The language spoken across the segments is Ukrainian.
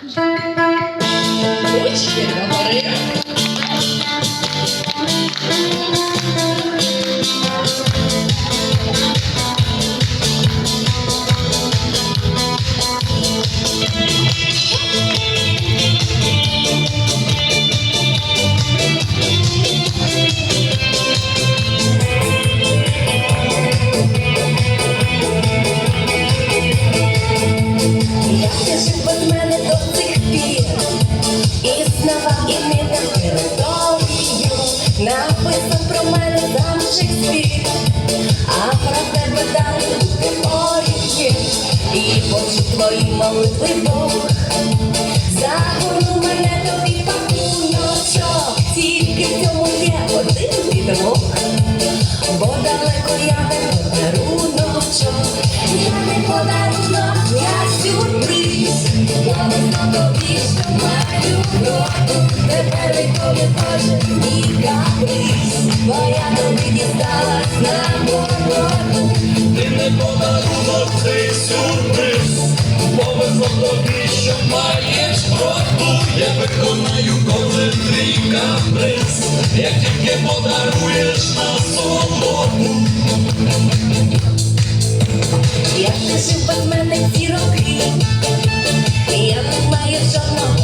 Thank you. Сам Шекспір, а про тебе далі буде орієнтир, і почув твої молитви Бог. Загорнув мене тобі пакуночок, тільки в цьому є один відмов. Бо далеко я не подаруночок, я не подарунок, я сюрприз. Я везну тобі, що тепер виконує кожен мій каприз, бо я тобі дісталась на мороду. Ти не подарунок, ти сюрприз. Повезло тобі, що маєш роду. Я виконаю кожен твій каприз. Як тільки подаруєш на солоду. Як ти без мене ці роки, я не маю жодного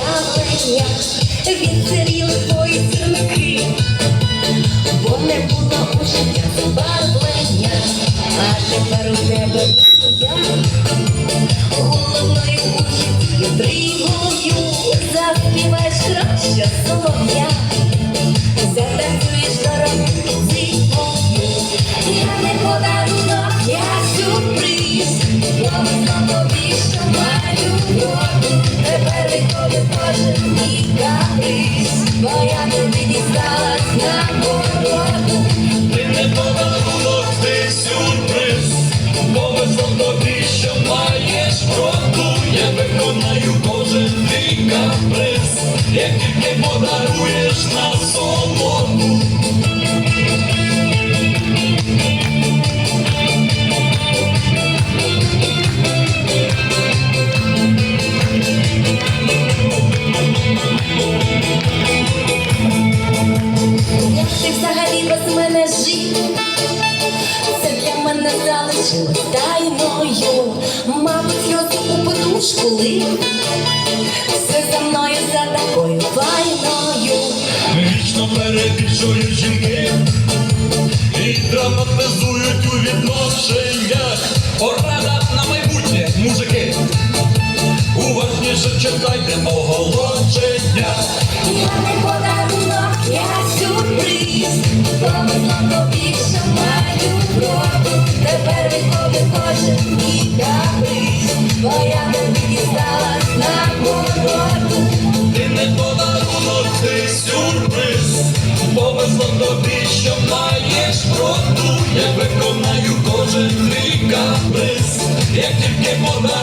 уявлення, відсиріли твої сірники, бо не було у життя забарвлення, а тепер у тебе я головною у житті заспіваєш краще солов'я, затанцюєш дорогу. Я не подарунок, я сюрприз, я тобі, що виконую кожен мій каприз, бо я тобі дісталась. Ти не подарунок, ти сюрприз. Повезло тобі, що маєш роду. Я виконаю кожен каприз. Як тільки подаруєш на солоду. Мене залишилось тайною. Мабуть, сльози у подушку лив. Все за мною за такою файною. Вічно перебільшують жінки і драматизують у відношеннях. Порада на майбутнє, мужики. Уважніше читайте оголошення. Я не подарунок, я сюрприз. Повезло тобі, виконаю кожен